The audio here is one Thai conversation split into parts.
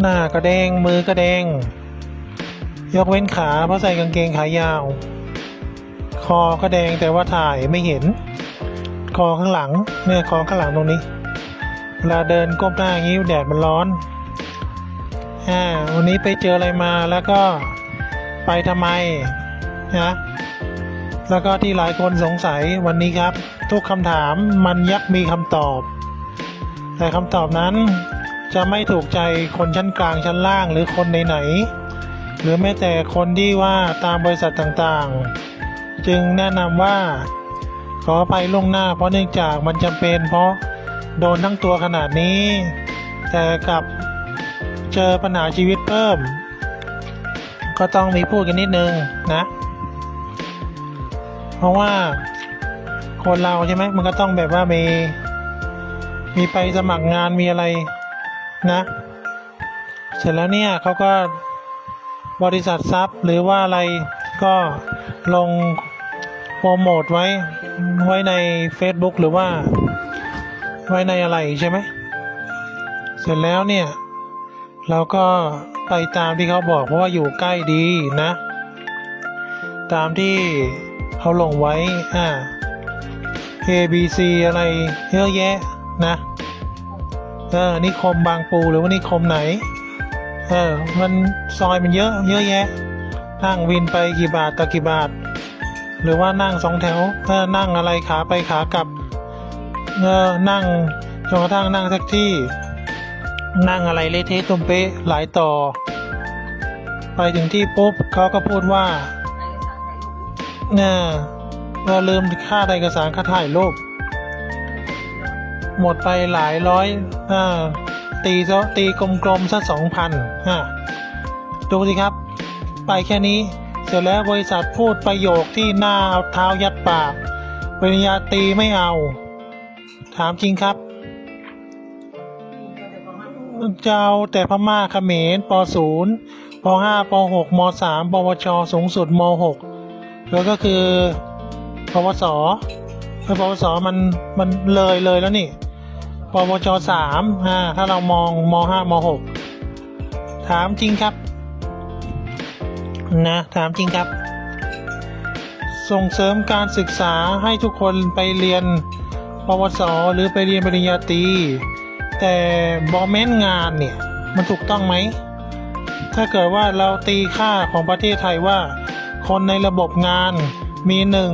หน้ากระเด้งมือกระเด้งยกเว้นขาเพราะใส่กางเกงขายาว คอกระแดงแต่ว่าถ่ายไม่เห็น คอข้างหลังเนี่ยคอข้างหลังตรงนี้ เวลาเดินก้มหน้าอย่างนี้แดดมันร้อนอ่าวันนี้ไปเจออะไรมาแล้วก็ไปทำไมนะแล้วก็ที่หลายคนสงสัยวันนี้ครับ ทุกคำถามมันยักมีคำตอบ แต่คำตอบนั้น จะไม่ถูกใจคนชั้นกลางชั้นล่างหรือคนไหนๆหรือแม้แต่คนที่ว่าตามบริษัทต่างๆ จึงแนะนำว่า ขอไปล่วงหน้าเพราะเนื่องจากมันจำเป็นเพราะโดนทั้งตัวขนาดนี้ แต่กับเจอปัญหาชีวิตเพิ่ม ก็ต้องมีพูดกันนิดนึงนะ เพราะว่าคนเราใช่ไหมมันก็ต้องแบบว่ามีมีไปสมัครงานมีอะไร นะ เสร็จแล้วเนี่ยเขาก็บริษัทซับหรือว่าอะไรก็ลงโปรโมทไว้ไว้ใน Facebook หรือว่า ไว้ในอะไรใช่ไหม เสร็จแล้วเนี่ย เราก็ไปตามที่เขาบอกเพราะว่าอยู่ใกล้ดีนะ ตามที่เขาลงไว้อ่า A B C อะไรเยอะแยะนะ เออนิคมบางปูหรือว่านิคมไหน เออ มันซอยมันเยอะ เยอะแยะ นั่งวินไปกี่บาทต่อกี่บาท หรือว่านั่งสองแถวเออนั่งอะไรขาไปขากลับ เออนั่งจนกระทั่งนั่งแท็กที่ นั่งอะไรเละเทะตุมเป๊ะหลายต่อ ไปถึงที่ปุ๊บเขาก็พูดว่าเนี่ยเราลืมค่าเอกสารค่าถ่ายรูป หมดไปหลายร้อยอ่าตีซะตีกลมๆสักสองพันอ่าดูสิครับ ไปแค่นี้ เสร็จแล้วบริษัทพูดประโยคที่หน้าเอาเท้ายัดปากปริญญาตีไม่เอา ถามจริงครับจะเอาแต่พม่าเขมรปศูนย์ปห้าปหกมสามปวชสูงสุดมหกแล้วก็คือปวสปวสมันมันเลยเลยแล้วนี่ ปวชสามอ่าถ้าเรามองมห้ามหกถามจริงครับ นะ ถามจริงครับ ส่งเสริมการศึกษาให้ทุกคนไปเรียนปวสหรือไปเรียนปริญญาตรีแต่บอแมนงานเนี่ย มันถูกต้องไหม ถ้าเกิดว่าเราตีค่าของประเทศไทยว่า คนในระบบงานมีหนึ่ง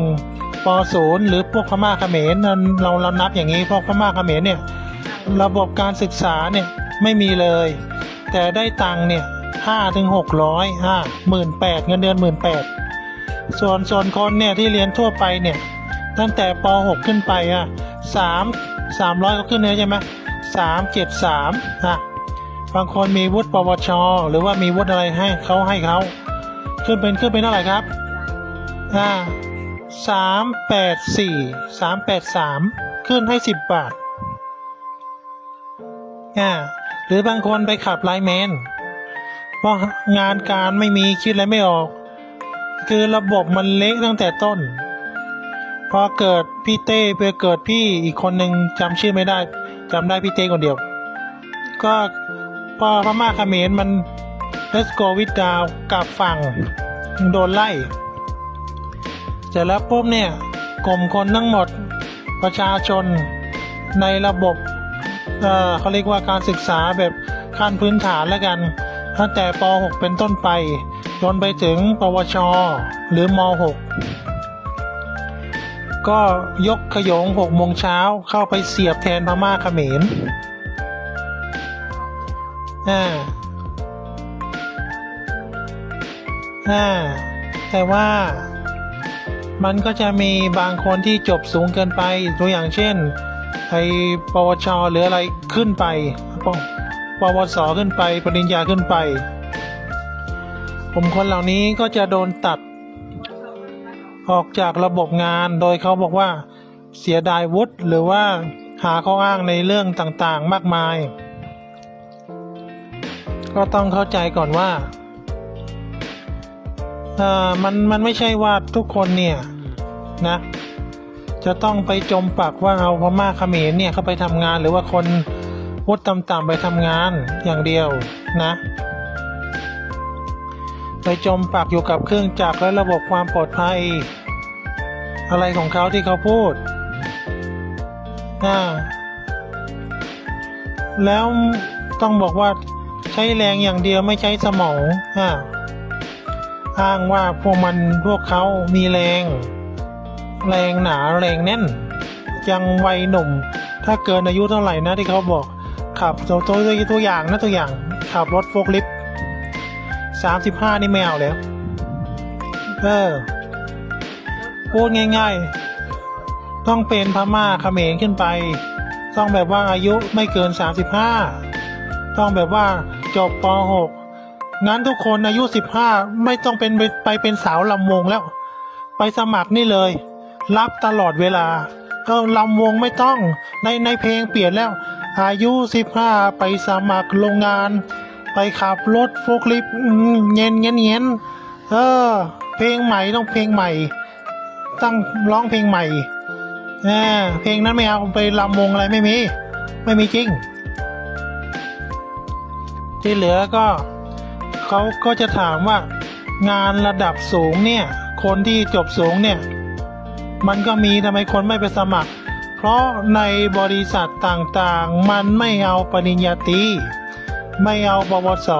ปศูนย์หรือพวกพม่าเขมรเราเราเรานับอย่างนี้พวกพม่าเขมรเนี่ย ระบบการศึกษาเนี่ยไม่มีเลย แต่ได้ตังค์เนี่ยห้าถึงหกร้อยห้าหมื่นแปดเงินเดือนหมื่นแปดส่วนส่วนคนเนี่ยที่เรียนทั่วไปเนี่ยตั้งแต่ปหกขึ้นไปอะสามสามร้อยก็ขึ้นเลยใช่ไหมสามเจ็ดสามอะบางคนมีวุฒิปวช หรือว่ามีวุฒิอะไรให้เขาให้เขาขึ้นเป็นขึ้นเป็นเท่าไหร่ครับอ่าสามแปดสี่สามแปดสามขึ้นให้สิบบาท อ่าหรือบางคนไปขับไลแมนเพราะงานการไม่มีคิดอะไรไม่ออก คือระบบมันเละตั้งแต่ต้น พอเกิดพี่เต้ไปเกิดพี่อีกคนหนึ่งจำชื่อไม่ได้จำได้พี่เต้คนเดียว ก็พอพม่าเขมรมัน Let's go with down กลับฝั่งโดนไล่เสร็จแล้วปุ๊บเนี่ยกลุ่มคนทั้งหมดประชาชนในระบบ เขาเรียกว่าการศึกษาแบบขั้นพื้นฐานแล้วกัน ตั้งแต่ป .6 เป็นต้นไป จนไปถึงปวช หรือม .6 ก็ยกขยง6โมงเช้าเข้าไปเสียบแทนพม่าเขมรอ่าอ่าแต่ว่ามันก็จะมีบางคนที่จบสูงเกินไปตัวอย่างเช่น ไอปวชหรืออะไรขึ้นไปปปวสขึ้นไป ปริญญาขึ้นไปกลุ่มคนเหล่านี้ก็จะโดนตัด ออกจากระบบงานโดยเขาบอกว่าเสียดายวุฒิหรือว่าหาข้ออ้างในเรื่องต่างๆมากมาย ก็ต้องเข้าใจก่อนว่ามันมันไม่ใช่ว่าทุกคนเนี่ยนะ จะต้องไปจมปักว่าเอาพม่าเขมรเนี่ยเข้าไปทำงาน หรือว่าคนวุฒิต่ำๆไปทำงานอย่างเดียวนะ ไปจมปักอยู่กับเครื่องจักรและระบบความปลอดภัย อะไรของเขาที่เขาพูดอ่าแล้วต้องบอกว่าใช้แรงอย่างเดียวไม่ใช้สมองอ่าอ้างว่าพวกมันพวกเขามีแรง แรงหนาแรงแน่น ยังวัยหนุ่ม ถ้าเกินอายุเท่าไหร่นะที่เขาบอกขับตัวตัวตัวอย่างนะตัวอย่าง ขับรถโฟล์คลิฟสามสิบห้านี่ไม่เอาแล้วเออพูดง่ายๆ ต้องเป็นพม่าเขมรขึ้นไป ต้องแบบว่าอายุไม่เกิน 35 ต้องแบบว่าจบป .6 งั้นทุกคนอายุ 15 ไม่ต้องเป็นไปไปเป็นสาวลำวงแล้ว ไปสมัครนี่เลย รับตลอดเวลา ก็ลำวงไม่ต้อง ในในเพลงเปลี่ยนแล้ว อายุ 15 ไปสมัครโรงงาน ไปขับรถโฟล์คลิฟเย็นเย็นเย็นเออ เพลงใหม่ต้องเพลงใหม่ ตั้งร้องเพลงใหม่เออเพลงนั้นไม่เอาไปลำวงอะไรไม่มี ไม่มีจริง ที่เหลือก็เขาก็จะถามว่างานระดับสูงเนี่ย คนที่จบสูงเนี่ย มันก็มีทำไมคนไม่ไปสมัคร เพราะในบริษัทต่างๆ มันไม่เอาปริญญาตรีไม่เอาปวส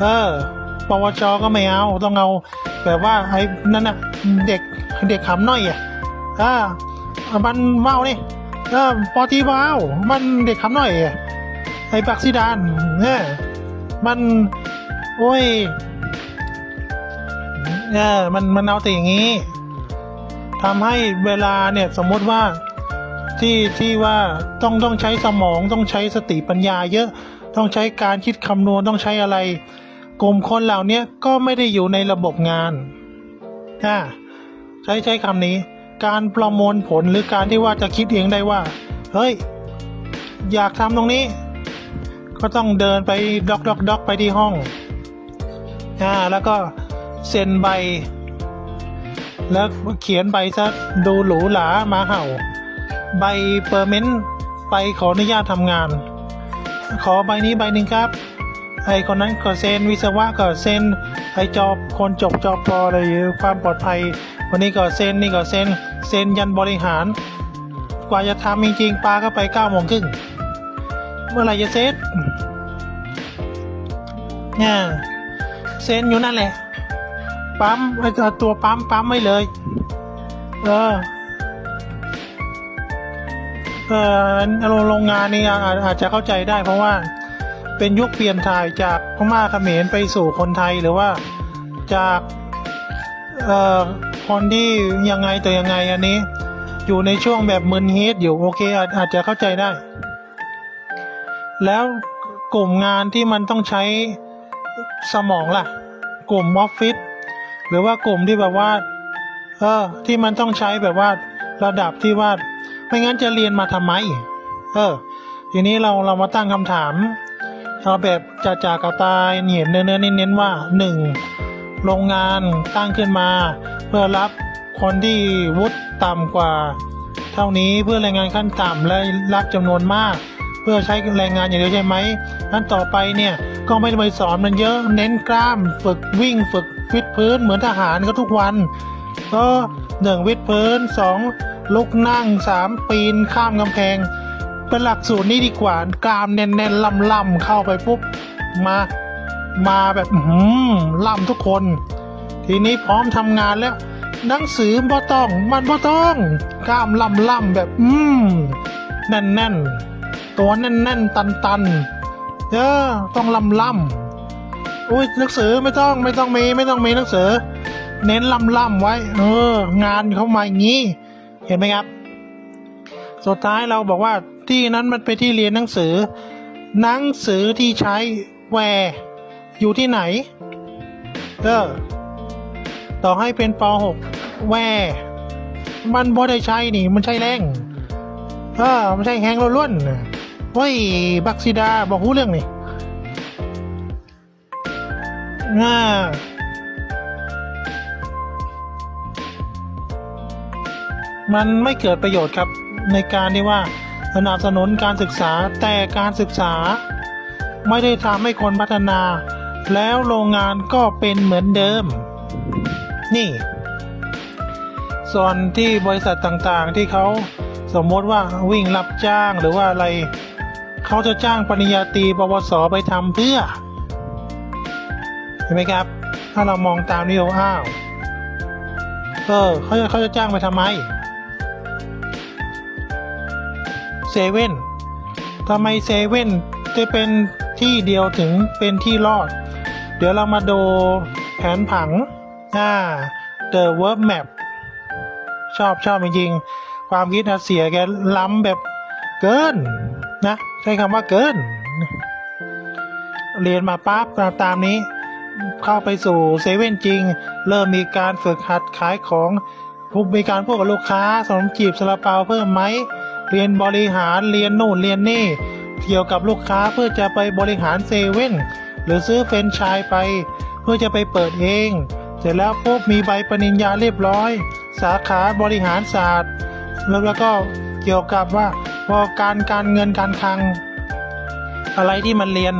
เออปวชก็ไม่เอาต้องเอาแบบว่าไอ้นั่นน่ะเด็กเด็กขำน้อยอะอ่ามันเมาเนี่เออปอตีเมามันเด็กขำน้อยอะไอ้บักซิดานเนี่ยมันโอ้ยเออมันมันเอาแต่อย่างนี้ ทำให้เวลาเนี่ยสมมติว่าที่ที่ว่าต้องต้องใช้สมองต้องใช้สติปัญญา เยอะต้องใช้การคิดคำนวณต้องใช้อะไร กลุ่มคนเหล่านี้ก็ไม่ได้อยู่ในระบบงานอ่าใช้ใช้คำนี้ การประมวลผลหรือการที่ว่าจะคิดเองได้ว่า เฮ้ย อยากทำตรงนี้ ก็ต้องเดินไปด็อกด็อกด็อกไปที่ห้องอ่าแล้วก็เซ็นใบ แล้วเขียนใบซะดูหรูหรามาเห่า ใบเปอร์เมนต์ไปขออนุญาตทำงาน ขอใบนี้ใบหนึ่งครับ ไอคนนั้นก็เซ็นวิศวะก็เซ็นไอจอบคนจบจอบปออะไรความปลอดภัยคนนี้ก็เซ็นนี่ก็เซ็นเซ็นยันบริหาร กว่าจะทำจริงๆปลาก็ไปเก้าโมงครึ่งเมื่อไหร่จะเซ็ตเนี่ยเซ็นอยู่นั่นแหละ ปั๊มไอตัวปั๊มปั๊มไม่เลย เออ เออโรงงานนี่อาอาจจะเข้าใจได้เพราะว่าเป็นยุคเปลี่ยนถ่ายจากพม่าเขมรไปสู่คนไทยหรือว่าจากเอ่อคนที่ยังไงตัวยังไงอันนี้ อยู่ในช่วงแบบมึนฮิตอยู่โอเคอาจอาจจะเข้าใจได้ แล้วกลุ่มงานที่มันต้องใช้สมองล่ะ กลุ่มออฟฟิศ หรือว่ากลุ่มที่แบบว่าเออที่มันต้องใช้แบบว่าระดับที่ว่าไม่งั้นจะเรียนมาทำไม เออ ทีนี้เราเรามาตั้งคำถามเอาแบบจะจากกระตายเห็นเนื้อเน้นๆว่าหนึ่งโรงงานตั้งขึ้นมา เพื่อรับคนที่วุฒิต่ำกว่า เท่านี้เพื่อแรงงานขั้นต่ำและรับจำนวนมาก เพื่อใช้แรงงานอย่างเดียวใช่ไหมนั้นต่อไปเนี่ยก็ไม่ไปสอนมันเยอะเน้นกล้ามฝึกวิ่งฝึก ฟิตพื้นเหมือนทหารก็ทุกวัน ก็หนึ่งวิดพื้นสองลุกนั่งสามปีนข้ามกำแพง เป็นหลักสูตรนี้ดีกว่ากามแน่นๆล่ำๆเข้าไปปุ๊บมามาแบบหืมล่ำทุกคน ทีนี้พร้อมทำงานแล้ว หนังสือบ่ต้อง มันบ่ต้องกล้ามล่ำล่ำแบบอืมแน่นแน่นตัวแน่นแน่นตันตันเออต้องล่ำล่ำ อุ้ยหนังสือไม่ต้องไม่ต้องมีไม่ต้องมีหนังสือ เน้นล่ำล่ำๆไว้ เออ งานเข้ามาอย่างนี้ เห็นไหมครับ สุดท้ายเราบอกว่าที่นั้นมันเป็นที่เรียนหนังสือ หนังสือที่ใช้แวร์อยู่ที่ไหนเออต่อให้เป็นป .6 แวร์มันบ่ได้ใช้นี่ มันใช้แรงเออมันใช้แฮงล้วนๆเฮ้ยบักซิดาบอกรู้เรื่องนี่ อ่ามันไม่เกิดประโยชน์ครับในการที่ว่าสนับสนุนการศึกษาแต่การศึกษา ไม่ได้ทำให้คนพัฒนา แล้วโรงงานก็เป็นเหมือนเดิม นี่ ส่วนที่บริษัทต่างๆที่เขาสมมติว่าวิ่งรับจ้างหรือว่าอะไร เขาจะจ้างปริญญาตรีปวสไปทำเพื่อ เห็นไหมครับ ถ้าเรามองตามนี้อ้าวเออเขาจะเขาจะจ้างไปทำไมเซเว่นทำไมเซเว่นจะเป็นที่เดียวถึงเป็นที่รอด เดี๋ยวเรามาดูแผนผังอ่า The Work Map ชอบชอบจริงๆความคิดอาเสียแกล้ำแบบเกิน นะ ใช้คำว่าเกิน เรียนมาปั๊บตามนี้ เข้าไปสู่เซเว่นจริง เริ่มมีการฝึกหัดขายของพูดมีการพูดกับลูกค้าสนมจีบสลาเปาเพิ่มไหม เรียนบริหารเรียนนู่นเรียนนี่ เกี่ยวกับลูกค้าเพื่อจะไปบริหารเซเว่นหรือซื้อเฟรนไชส์ไป เพื่อจะไปเปิดเอง เสร็จแล้วปุ๊บมีใบปริญญาเรียบร้อย สาขาบริหารศาสตร์ แล้วแล้วก็เกี่ยวกับว่าพอการการเงินการคลัง อะไรที่มันเรียน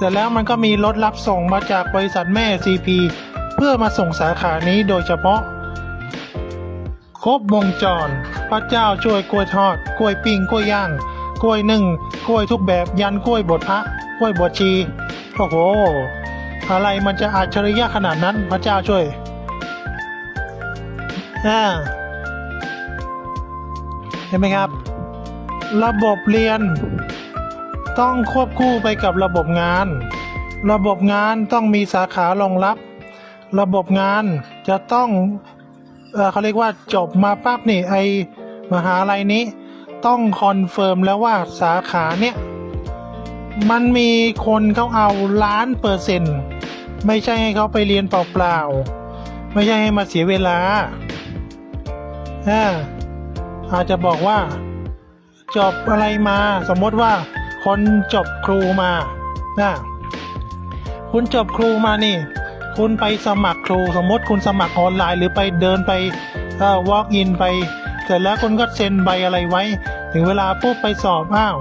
เสร็จแล้วมันก็มีรถรับส่งมาจากบริษัทแม่ CP เพื่อมาส่งสาขานี้โดยเฉพาะ ครบวงจร พระเจ้าช่วยกล้วยทอด กล้วยปิ้งกล้วยย่าง กล้วยนึ่งกล้วยทุกแบบยันกล้วยบดพระกล้วยบดชีโอ้โหอะไรมันจะอัจฉริยะขนาดนั้นพระเจ้าช่วยอ่าเห็นไหมครับ ระบบเรียน ต้องควบคู่ไปกับระบบงาน ระบบงานต้องมีสาขารองรับ ระบบงานจะต้องเอเขาเรียกว่าจบมาปั๊บนี่ไอมหาลัยนี้ ต้องคอนเฟิร์มแล้วว่าสาขาเนี่ยมันมีคนเขาเอาล้านเปอร์เซ็นต์ไม่ใช่ให้เขาไปเรียนเปล่าๆไม่ใช่ให้มาเสียเวลาอาอาจจะบอกว่าจบอะไรมาสมมติว่า คนจบครูมานะคุณจบครูมานี่ คุณไปสมัครครูสมมติคุณสมัครออนไลน์ หรือไปเดินไปเอ่อ walk in ไป เสร็จแล้วคุณก็เซ็นใบอะไรไว้ ถึงเวลาปุ๊บไปสอบอ้าว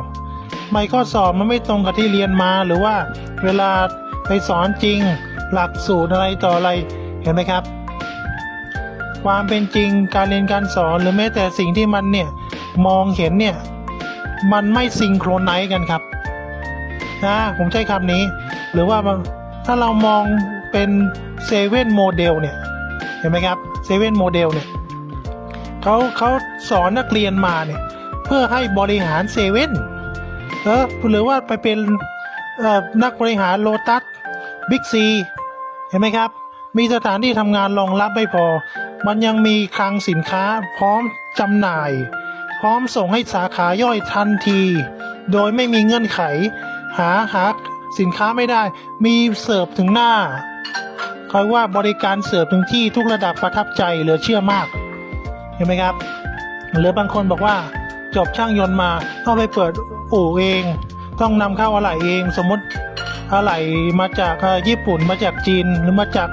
ใบข้อสอบมันไม่ตรงกับที่เรียนมาหรือว่าเวลาไปสอนจริง หลักสูตรอะไรต่ออะไรเห็นไหมครับ ความเป็นจริงการเรียนการสอนหรือแม้แต่สิ่งที่มันเนี่ยมองเห็นเนี่ย มันไม่ซิงโครไนซ์กันครับนะผมใช้คำนี้ หรือว่าถ้าเรามองเป็นเซเว่นโมเดลเนี่ย เห็นไหมครับเซเว่นโมเดลเนี่ยเขาเขาสอนนักเรียนมาเนี่ยเพื่อให้บริหารเซเว่นเออหรือว่าไปเป็นเอ่อนักบริหารโลตัสบิ๊กซีเห็นไหมครับ มีสถานที่ทำงานรองรับไม่พอ มันยังมีคลังสินค้าพร้อมจำหน่าย พร้อมส่งให้สาขาย่อยทันที โดยไม่มีเงื่อนไข หาหาสินค้าไม่ได้ มีเสิร์ฟถึงหน้าคอยว่าบริการเสิร์ฟถึงที่ทุกระดับประทับใจเหลือเชื่อมาก เห็นไหมครับ หรือบางคนบอกว่าจบช่างยนต์มาต้องไปเปิดอู่เอง ต้องนำเข้าอะไหล่เอง สมมติอะไหล่มาจากญี่ปุ่นมาจากจีนหรือมาจาก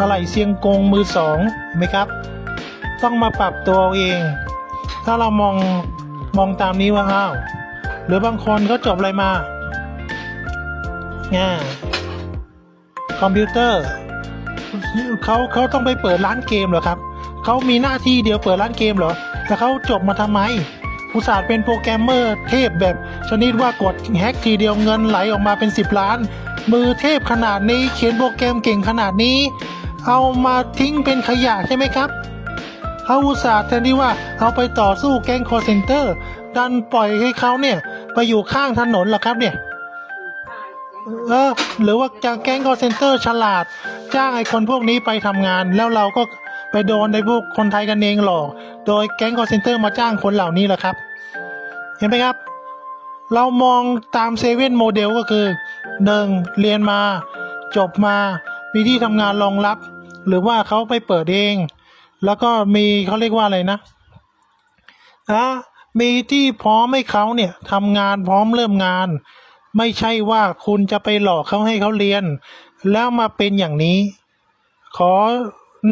อะไหล่เซียงกงมือสองเห็นไหมครับ ต้องมาปรับตัวเอง ถ้าเรามองมองตามนี้ว่าอ้าวหรือบางคนเขาจบอะไรมาอ่าคอมพิวเตอร์เขาเขาต้องไปเปิดร้านเกมเหรอครับเขามีหน้าที่เดียวเปิดร้านเกมเหรอแต่เขาจบมาทำไมอุตสาห์เป็นโปรแกรมเมอร์เทพแบบชนิดว่ากดแฮกทีเดียวเงินไหลออกมาเป็น 10 ล้าน มือเทพขนาดนี้เขียนโปรแกรมเก่งขนาดนี้ เอามาทิ้งเป็นขยะใช่ไหมครับ เขาอุตส่าห์แทนที่ว่าเอาไปต่อสู้แก๊งคอร์เซนเตอร์ ดันปล่อยให้เขาเนี่ย ไปอยู่ข้างถนนหรอครับเนี่ย เออ หรือว่าจะแก๊งคอร์เซนเตอร์ฉลาด จ้างไอ้คนพวกนี้ไปทำงาน แล้วเราก็ไปโดนในพวกคนไทยกันเองหลอก โดยแก๊งคอร์เซนเตอร์มาจ้างคนเหล่านี้แหละครับ เห็นไหมครับ เรามองตามเซเว่นโมเดลก็คือหนึ่งเรียนมา จบมา มีที่ทำงานรองรับ หรือว่าเขาไปเปิดเอง แล้วก็มีเขาเรียกว่าอะไรนะอะมีที่พร้อมให้เขาเนี่ยทำงานพร้อมเริ่มงาน ไม่ใช่ว่าคุณจะไปหลอกเขาให้เขาเรียน แล้วมาเป็นอย่างนี้ ขอ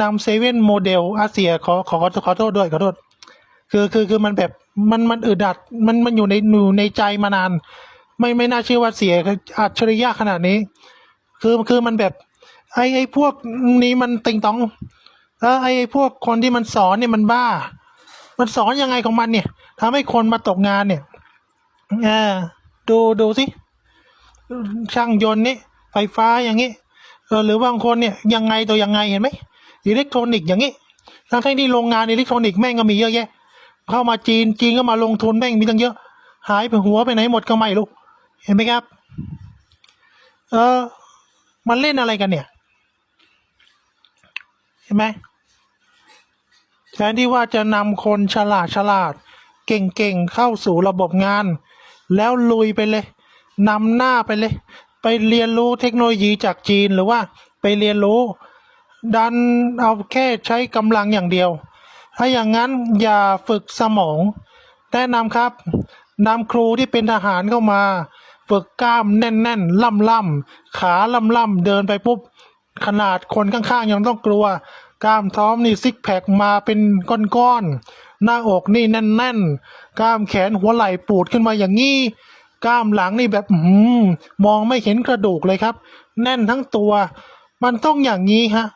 นำเซเว่นโมเดลอาเซียขอขอขอขอโทษด้วยขอโทษคือคือคือมันแบบมันมันอึดอัดมันมันอยู่ในอยู่ในใจมานาน ไม่ไม่น่าเชื่อว่าเสียอัจฉริยะขนาดนี้ คือคือมันแบบไอไอพวกนี้มันติงตอง เออไอไอพวกคนที่มันสอนเนี่ยมันบ้า มันสอนยังไงของมันเนี่ยทำให้คนมาตกงานเนี่ยเออดูดูสิช่างยนต์นี่ไฟฟ้าอย่างนี้เออหรือบางคนเนี่ยยังไงตัวยังไงเห็นไหมอิเล็กทรอนิกส์อย่างนี้ทั้งที่นี่โรงงานอิเล็กทรอนิกส์แม่งก็มีเยอะแยะ เข้ามาจีนจีนก็มาลงทุนแม่งมีตั้งเยอะ หายไปหัวไปไหนหมดก็ไม่รู้เห็นไหมครับ เออมันเล่นอะไรกันเนี่ย เห็นไหมแทนที่ว่าจะนำคนฉลาดฉลาด เก่งๆเข้าสู่ระบบงาน แล้วลุยไปเลยนำหน้าไปเลย ไปเรียนรู้เทคโนโลยีจากจีนหรือว่าไปเรียนรู้ ดันเอาแค่ใช้กำลังอย่างเดียว ถ้าอย่างนั้นอย่าฝึกสมอง แนะนำครับนำครูที่เป็นทหารเข้ามา ฝึกกล้ามแน่นๆล่ำๆขาล่ำๆเดินไปปุ๊บ ขนาดคนข้างๆ ยังต้องกลัว กล้ามท้อมนี่ซิกแพคมาเป็นก้อนๆ หน้าอกนี่แน่นๆ กล้ามแขนหัวไหล่ปูดขึ้นมาอย่างนี้ กล้ามหลังนี่แบบอืมมองไม่เห็นกระดูกเลยครับ แน่นทั้งตัว มันต้องอย่างนี้ฮะ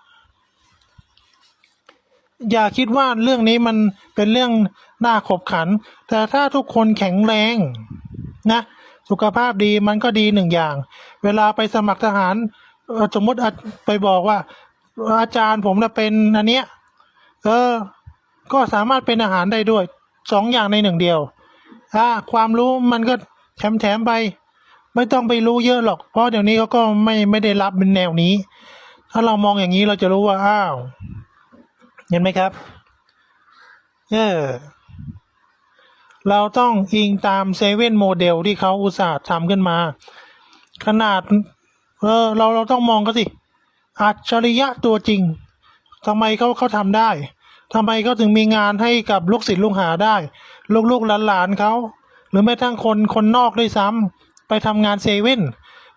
อย่าคิดว่าเรื่องนี้มันเป็นเรื่องน่าขบขัน แต่ถ้าทุกคนแข็งแรงนะ สุขภาพดีมันก็ดีหนึ่งอย่าง เวลาไปสมัครทหาร สมมติไปบอกว่า อาจารย์ผมนะเป็นอันเนี้ย เออ ก็สามารถเป็นอาหารได้ด้วยสองอย่างในหนึ่งเดียวอ่าความรู้มันก็แถมแถมๆไป ไม่ต้องไปรู้เยอะหรอก เพราะเดี๋ยวนี้เขาก็ไม่ไม่ได้รับเป็นแนวนี้ ถ้าเรามองอย่างนี้เราจะรู้ว่าอ้าวเห็นไหมครับเออเราต้องอิงตามเซเว่นโมเดลที่เขาอุตส่าห์ทำขึ้นมา ขนาด เออ เราเราต้องมองก็สิอัจฉริยะตัวจริงทำไมเขาเขาทำได้ทำไมเขาถึงมีงานให้กับลูกศิษย์ลูกหาได้ ลูกๆหลานๆเขาหรือแม้ทั้งคนคนนอกด้วยซ้ำไปทำงานเซเว่น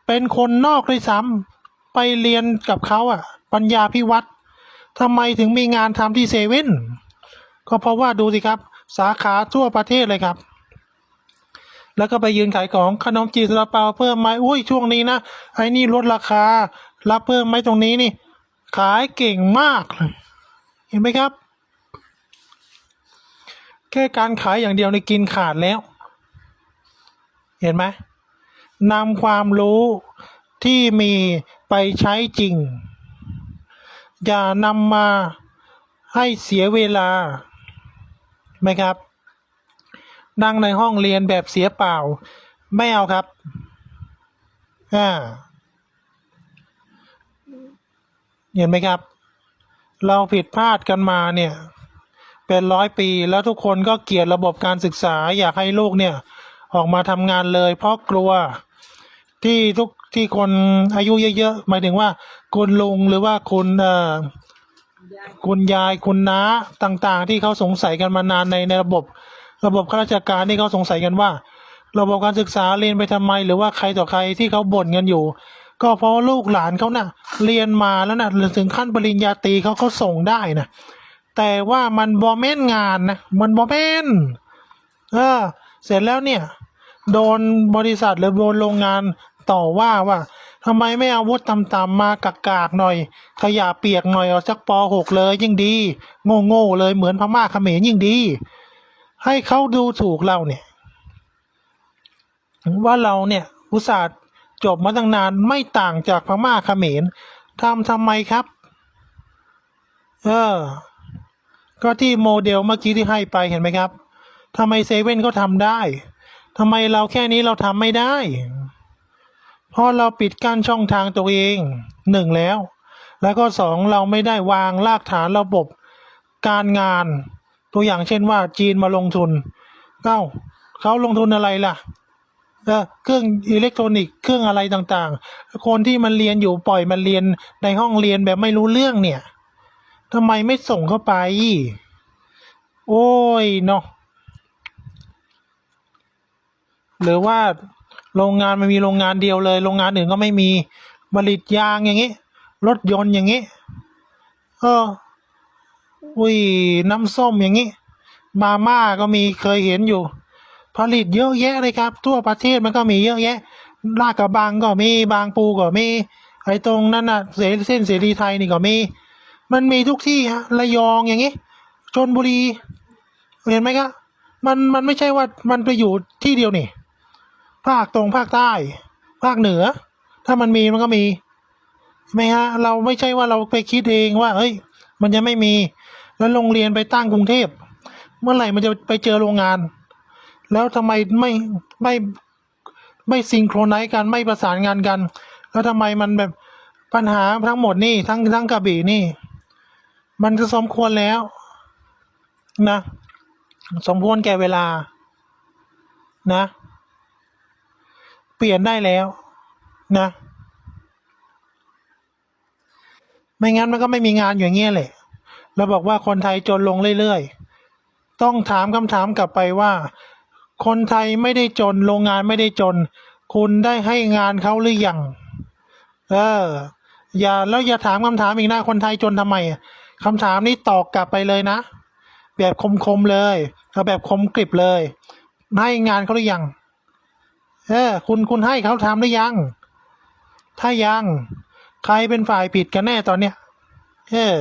เป็นคนนอกด้วยซ้ำไปเรียนกับเขาอะปัญญาพิวัตรทำไมถึงมีงานทำที่เซเว่นก็เพราะว่าดูสิครับ สาขาทั่วประเทศเลยครับ แล้วก็ไปยืนขายของขนมจีบซาลาเปาเพิ่มไหมอุ้ยช่วงนี้นะไอ้นี่ลดราคา รับเพิ่มไหมตรงนี้นี่ ขายเก่งมากเลย เห็นไหมครับ แค่การขายอย่างเดียวในกินขาดแล้ว เห็นไหมนำความรู้ที่มีไปใช้จริง อย่านำมาให้เสียเวลาไหมครับ นั่งในห้องเรียนแบบเสียเปล่า ไม่เอาครับอ่าเห็นไหมครับ เราผิดพลาดกันมาเนี่ย เป็นร้อยปีแล้วทุกคนก็เกลียดระบบการศึกษา อยากให้ลูกเนี่ยออกมาทำงานเลย เพราะกลัวที่ทุกที่คนอายุเยอะๆหมายถึงว่า คุณลุงหรือว่าคุณเอ่อคุณยายคุณน้าต่างๆ ที่เขาสงสัยกันมานานในในระบบ ระบบข้าราชการที่เขาสงสัยกันว่า ระบบการศึกษาเรียนไปทำไม หรือว่าใครต่อใครที่เขาบ่นกันอยู่ ก็เพราะลูกหลานเขาน่ะ เรียนมาแล้วน่ะถึงขั้นปริญญาตรีเขาเขาส่งได้นะแต่ว่ามันบอแม่นงานนะมันบอแม่นเออเสร็จแล้วเนี่ย โดนบริษัทหรือโดนโรงงานต่อว่าว่าทำไมไม่เอาวุธต่ำๆมากากๆหน่อย ขยะเปียกหน่อยเอาสักปหกเลยยิ่งดี โง่ๆเลยเหมือนพม่าเขมรยิ่งดี ให้เขาดูถูกเราเนี่ย ว่าเราเนี่ยอุตส่าห์จบมาตั้งนานไม่ต่างจากพม่าเขมรทำทำไมครับ เออ ก็ที่โมเดลเมื่อกี้ที่ให้ไปเห็นไหมครับทำไมเซเว่นก็ทำได้ทำไมเราแค่นี้เราทำไม่ได้ เพราะเราปิดกั้นช่องทางตัวเองหนึ่งแล้ว แล้วก็สองเราไม่ได้วางรากฐานระบบการงาน ตัวอย่างเช่นว่าจีนมาลงทุนเอ้าเขาลงทุนอะไรล่ะเออเครื่องอิเล็กทรอนิกส์เครื่องอะไรต่างๆ คนที่มันเรียนอยู่ปล่อยมันเรียนในห้องเรียนแบบไม่รู้เรื่องเนี่ยทำไมไม่ส่งเข้าไป โอ้ยเนาะหรือว่าโรงงานมันมีโรงงานเดียวเลย โรงงานอื่นก็ไม่มีผลิตยางอย่างนี้ รถยนต์อย่างนี้ เออ อุ้ยน้ำส้มอย่างนี้ มาม่าก็มีเคยเห็นอยู่ ผลิตเยอะแยะเลยครับ ทั่วประเทศมันก็มีเยอะแยะลาดกระบังก็มีบางปูก็มีไอ้ตรงนั้นน่ะเสเส้นเสรีไทยนี่ก็มี มันมีทุกที่ฮะระยองอย่างงี้ชนบุรี เห็นไหมครับมันมันไม่ใช่ว่ามันไปอยู่ที่เดียวนี่ ภาคตรงภาคใต้ ภาคเหนือ ถ้ามันมีมันก็มีใช่ไหมฮะเราไม่ใช่ว่าเราไปคิดเองว่าเฮ้ย มันยังไม่มี แล้วโรงเรียนไปตั้งกรุงเทพ เมื่อไหร่มันจะไปเจอโรงงาน แล้วทำไมไม่ไม่ไม่ซิงโครไนซ์กันไม่ประสานงานกัน แล้วทำไมมันแบบปัญหาทั้งหมดนี่ทั้งทั้งกระบี่นี่ มันจะสมควรแล้วนะสมควรแก่เวลา นะ เปลี่ยนได้แล้วนะ ไม่งั้นมันก็ไม่มีงานอย่างเงี้ยแหละ เราบอกว่าคนไทยจนลงเรื่อยๆ ต้องถามคำถามกลับไปว่า คนไทยไม่ได้จนโรงงานไม่ได้จน คุณได้ให้งานเขาหรือยังเอออย่าแล้วอย่าถามคำถามอีกนะคนไทยจนทำไมคำถามนี้ตอบกลับไปเลยนะ แบบคมๆเลยเอาแบบคมกริบเลย ให้งานเขาหรือยังเออคุณคุณให้เขาทำหรือยัง ถ้ายัง ใครเป็นฝ่ายผิดกันแน่ตอนเนี้ยเออ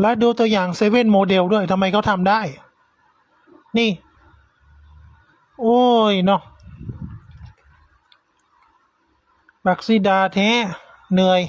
และดูตัวอย่างเซเว่นโมเดลด้วยทำไมเขาทำได้ นี่ โอ้ยเนาะบักซิดาแท้เหนื่อย